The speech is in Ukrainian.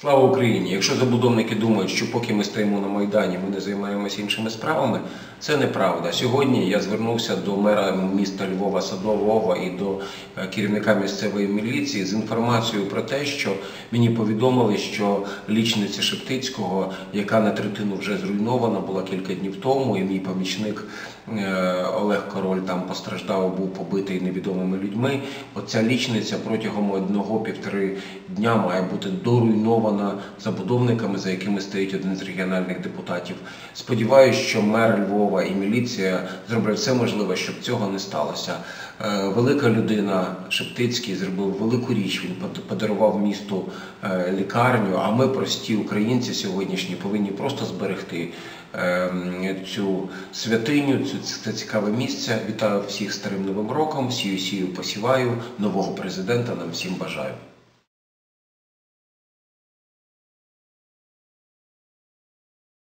Слава Україні! Якщо забудовники думають, що поки ми стоїмо на Майдані, ми не займаємося іншими справами, це неправда. Сьогодні я звернувся до мера міста Львова Садового і до е, керівника місцевої міліції з інформацією про те, що мені повідомили, що лічниця Шептицького, яка на третину вже зруйнована, була кілька днів тому, і мій помічник е, Король там постраждав, був побитий невідомими людьми. Оця лічниця протягом одного-півтори дня має бути доруйнована забудовниками, за якими стоїть один з регіональних депутатів. Сподіваюсь, що мер Львова і міліція зроблять все можливе, щоб цього не сталося. Е, Велика людина Шептицький зробив велику річ. Він подарував місту е, лікарню. А ми, прості українці сьогоднішні, повинні просто зберегти ем, цю святиню, це цікаве місце. Вітаю всіх старим новим роком. Сію сію посіваю. Нового президента нам всім бажаю.